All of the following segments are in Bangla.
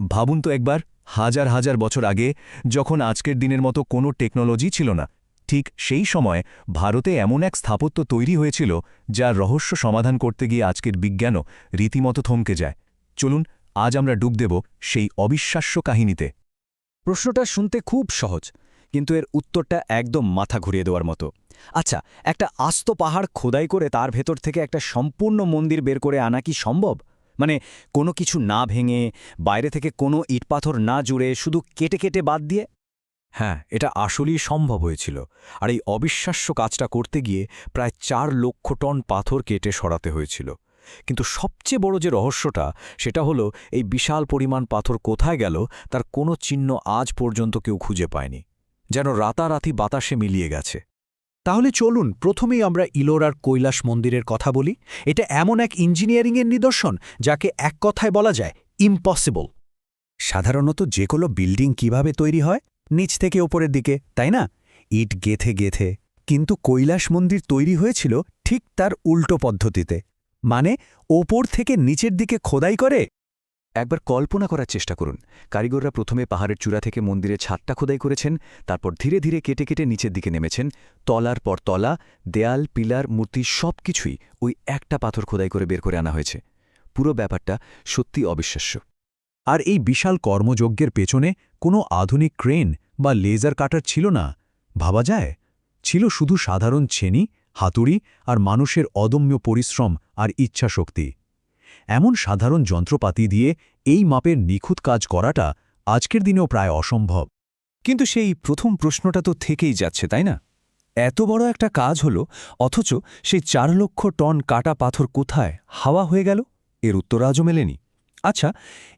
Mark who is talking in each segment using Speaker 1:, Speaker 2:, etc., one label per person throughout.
Speaker 1: ভাবুন তো একবার, হাজার হাজার বছর আগে যখন আজকের দিনের মতো কোনো টেকনোলজি ছিল না, ঠিক সেই সময় ভারতে এমন এক স্থাপত্য তৈরি হয়েছিল যার রহস্য সমাধান করতে গিয়ে আজকের বিজ্ঞানও রীতিমতো থমকে যায়। চলুন, আজ আমরা ডুব দেব সেই অবিশ্বাস্য কাহিনীতে।
Speaker 2: প্রশ্নটা শুনতে খুব সহজ, কিন্তু এর উত্তরটা একদম মাথা ঘুরিয়ে দেওয়ার মতো। আচ্ছা একটা আস্ত পাহাড় খোদাই করে তার ভেতর থেকে একটা সম্পূর্ণ মন্দির বের করে আনা কি সম্ভব? মানে কোনো কিছু না ভেঙে, বাইরে থেকে কোনো ইটপাথর না জুড়ে শুধু কেটে কেটে বাদ দিয়ে? হ্যাঁ এটা আসলেই সম্ভব হয়েছিল। আর এই অবিশ্বাস্য কাজটা করতে গিয়ে প্রায় চার লক্ষ টন পাথর কেটে সরাতে হয়েছিল। কিন্তু সবচেয়ে বড় যে রহস্যটা, সেটা হলো এই বিশাল পরিমাণ পাথর কোথায় গেল, তার কোনো চিহ্ন আজ পর্যন্ত কেউ খুঁজে পায়নি। যেন রাতারাতি বাতাসে মিলিয়ে গেছে।
Speaker 3: তাহলে চলুন প্রথমেই আমরা ইলোরার কৈলাস মন্দিরের কথা বলি। এটা এমন এক ইঞ্জিনিয়ারিংয়ের নিদর্শন, যাকে এক কথায় বলা যায় ইম্পসিবল সাধারণত যে কোনো বিল্ডিং কীভাবে তৈরি হয়? নিচ থেকে ওপরের দিকে, তাই না? ইট গেথে গেথে। কিন্তু কৈলাস মন্দির তৈরি হয়েছিল ঠিক তার উল্টো পদ্ধতিতে। মানে ওপর থেকে নিচের দিকে খোদাই করে?
Speaker 2: একবার কল্পনা করার চেষ্টা করুন। কারিগররা প্রথমে পাহাড়ের চূড়া থেকে মন্দিরের ছাদটা খোদাই করেছেন, তারপর ধীরে ধীরে কেটে কেটে নিচের দিকে নেমেছেন। তলার পর তলা, দেয়াল, পিলার, মূর্তি সব কিছুই ওই একটা পাথর খোদাই করে বের করে আনা হয়েছে। পুরো ব্যাপারটা সত্যি অবিশ্বাস্য।
Speaker 3: আর এই বিশাল কর্মযজ্ঞের পেছনে কোনো আধুনিক ক্রেন বা লেজার কাটার ছিল না? ভাবা যায়? ছিল শুধু সাধারণ ছেনি, হাতুড়ি আর মানুষের অদম্য পরিশ্রম আর ইচ্ছাশক্তি। এমন সাধারণ যন্ত্রপাতি দিয়ে এই মাপের নিখুঁত কাজ করাটা আজকের দিনেও প্রায় অসম্ভব।
Speaker 2: কিন্তু সেই প্রথম প্রশ্নটা তো থেকেই যাচ্ছে, তাই না? এত বড় একটা কাজ হলো, অথচ সেই চার লক্ষ টন কাটা পাথর কোথায়, হাওয়া হয়ে গেল? এর উত্তর আজও মেলেনি। আচ্ছা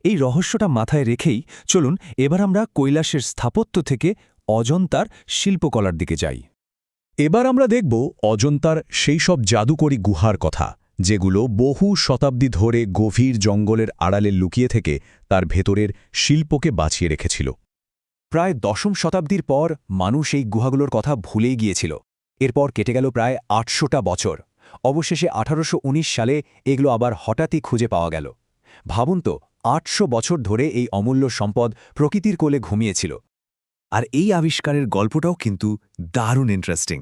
Speaker 2: এই রহস্যটা মাথায় রেখেই চলুন এবার আমরা কৈলাসের স্থাপত্য থেকে অজন্তার শিল্পকলার দিকে যাই।
Speaker 3: এবার আমরা দেখব অজন্তার সেই সব জাদুকরী গুহার কথা। যেগুলো বহু শতাব্দী ধরে গভীর জঙ্গলের আড়ালে লুকিয়ে থেকে তার ভেতরের শিল্পকে বাঁচিয়ে রেখেছিল।
Speaker 2: প্রায় দশম শতাব্দীর পর মানুষ এই গুহাগুলোর কথা ভুলেই গিয়েছিল। এরপর কেটে গেল প্রায় আটশোটা বছর। অবশেষে আঠারোশো উনিশ সালে এগুলো আবার হঠাৎই খুঁজে পাওয়া গেল। ভাবুন তো, আটশো বছর ধরে এই অমূল্য সম্পদ প্রকৃতির কোলে ঘুমিয়েছিল। আর এই আবিষ্কারের গল্পটাও কিন্তু দারুণ ইন্টারেস্টিং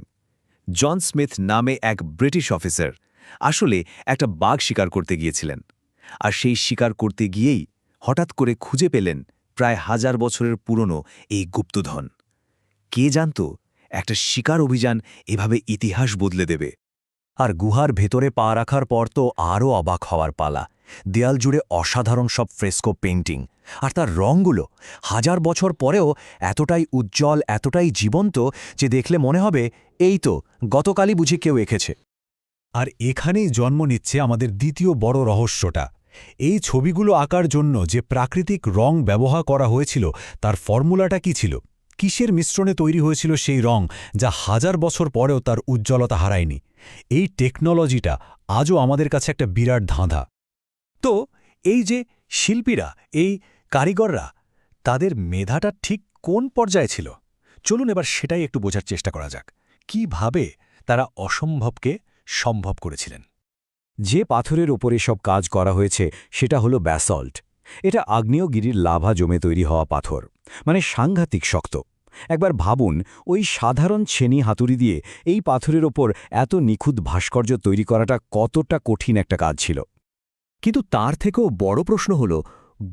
Speaker 2: জন স্মিথ নামে এক ব্রিটিশ অফিসার আসলে একটা বাঘ শিকার করতে গিয়েছিলেন। আর সেই শিকার করতে গিয়েই হঠাৎ করে খুঁজে পেলেন প্রায় হাজার বছরের পুরনো এই গুপ্তধন। কে জানত, একটা শিকার অভিযান এভাবে ইতিহাস বদলে দেবে। আর গুহার ভেতরে পা রাখার পর তো আরও অবাক হওয়ার পালা। দেয়াল জুড়ে অসাধারণ সব ফ্রেস্কো পেইন্টিং। আর তার রঙগুলো হাজার বছর পরেও এতটাই উজ্জ্বল, এতটাই জীবন্ত যে দেখলে মনে হবে, এই তো, গতকালই বুঝি কেউ এঁকেছে।
Speaker 3: আর এখানেই জন্ম নিচ্ছে আমাদের দ্বিতীয় বড় রহস্যটা। এই ছবিগুলো আঁকার জন্য যে প্রাকৃতিক রং ব্যবহার করা হয়েছিল, তার ফর্মুলাটা কি ছিল? কিসের মিশ্রণে তৈরি হয়েছিল সেই রং, যা হাজার বছর পরেও তার উজ্জ্বলতা হারায়নি? এই টেকনোলজিটা আজও আমাদের কাছে একটা বিরাট ধাঁধা। তো, এই যে শিল্পীরা, এই কারিগররা, তাদের মেধাটা ঠিক কোন পর্যায়ে ছিল? চলুন এবার সেটাই একটু বোঝার চেষ্টা করা যাক। কীভাবে তারা অসম্ভবকে সম্ভব করেছিলেন।
Speaker 2: যে পাথরের ওপরে সব কাজ করা হয়েছে, সেটা হলো ব্যাসল্ট। এটা আগ্নেয়গিরির লাভা জমে তৈরি হওয়া পাথর মানে সাংঘাতিক শক্ত। একবার ভাবুন, ওই সাধারণ ছেনি হাতুড়ি দিয়ে এই পাথরের ওপর এত নিখুঁত ভাস্কর্য তৈরি করাটা কতটা কঠিন একটা কাজ ছিল। কিন্তু তার থেকেও বড় প্রশ্ন হল,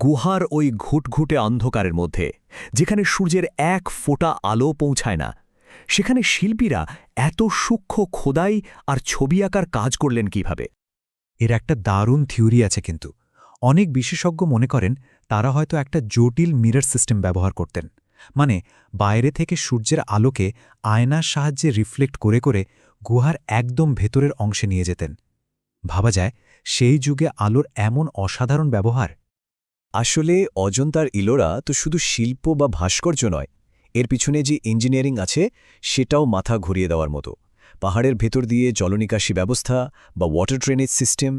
Speaker 2: গুহার ওই ঘুটঘুটে অন্ধকারের মধ্যে, যেখানে সূর্যের এক ফোঁটা আলো পৌঁছায় না সেখানে শিল্পীরা এত সূক্ষ্ম খোদাই আর ছবি আঁকার কাজ করলেন কীভাবে?
Speaker 3: এর একটা দারুণ থিওরি আছে কিন্তু। অনেক বিশেষজ্ঞ মনে করেন, তারা হয়তো একটা জটিল মিরর সিস্টেম ব্যবহার করতেন। মানে বাইরে থেকে সূর্যের আলোকে আয়নার সাহায্যে রিফ্লেক্ট করে করে গুহার একদম ভেতরের অংশে নিয়ে যেতেন। ভাবা যায়, সেই যুগে আলোর এমন অসাধারণ ব্যবহার।
Speaker 2: আসলে অজন্তার ইলোরা তো শুধু শিল্প বা ভাস্কর্য নয় এর পিছনে যে ইঞ্জিনিয়ারিং আছে, সেটাও মাথা ঘুরিয়ে দেওয়ার মতো। পাহাড়ের ভেতর দিয়ে জলনিকাশি ব্যবস্থা বা ওয়াটার ড্রেনেজ সিস্টেম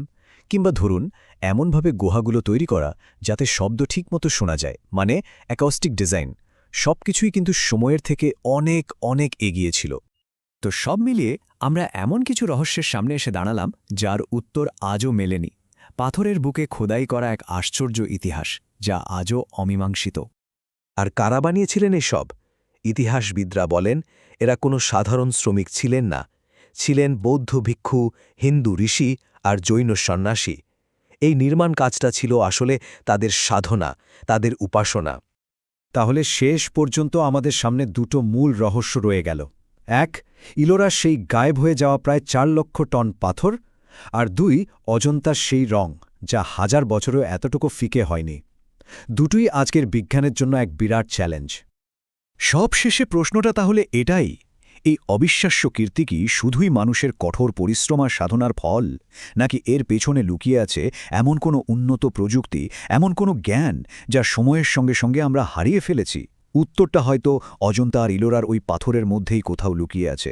Speaker 2: কিংবা ধরুন, এমনভাবে গুহাগুলো তৈরি করা যাতে শব্দ ঠিকমতো শোনা যায় মানে অ্যাকস্টিক ডিজাইন সব কিছুই কিন্তু সময়ের থেকে অনেক অনেক এগিয়ে ছিল। তো সব মিলিয়ে আমরা এমন কিছু রহস্যের সামনে এসে দাঁড়ালাম, যার উত্তর আজও মেলেনি। পাথরের বুকে খোদাই করা এক আশ্চর্য ইতিহাস, যা আজও অমীমাংসিত। আর কারা বানিয়েছিলেন এসব? ইতিহাসবিদরা বলেন, এরা কোনো সাধারণ শ্রমিক ছিলেন না। ছিলেন বৌদ্ধ ভিক্ষু, হিন্দু ঋষি আর জৈন সন্ন্যাসী। এই নির্মাণ কাজটা ছিল আসলে তাদের সাধনা, তাদের উপাসনা।
Speaker 3: তাহলে শেষ পর্যন্ত আমাদের সামনে দুটো মূল রহস্য রয়ে গেল। এক ইলোরার সেই গায়েব হয়ে যাওয়া প্রায় চার লক্ষ টন পাথর, আর দুই, অজন্তার সেই রং, যা হাজার বছরেও এতটুকু ফিকে হয়নি। দুটোই আজকের বিজ্ঞানের জন্য এক বিরাট চ্যালেঞ্জ।
Speaker 1: সবশেষে প্রশ্নটা তাহলে এটাই, এই অবিশ্বাস্য কীর্তি কি শুধুই মানুষের কঠোর পরিশ্রম আর সাধনার ফল? নাকি এর পেছনে লুকিয়ে আছে এমন কোনো উন্নত প্রযুক্তি, এমন কোনো জ্ঞান যা সময়ের সঙ্গে সঙ্গে আমরা হারিয়ে ফেলেছি? উত্তরটা হয়তো অজন্তা আর ইলোরার ওই পাথরের মধ্যেই কোথাও লুকিয়ে আছে।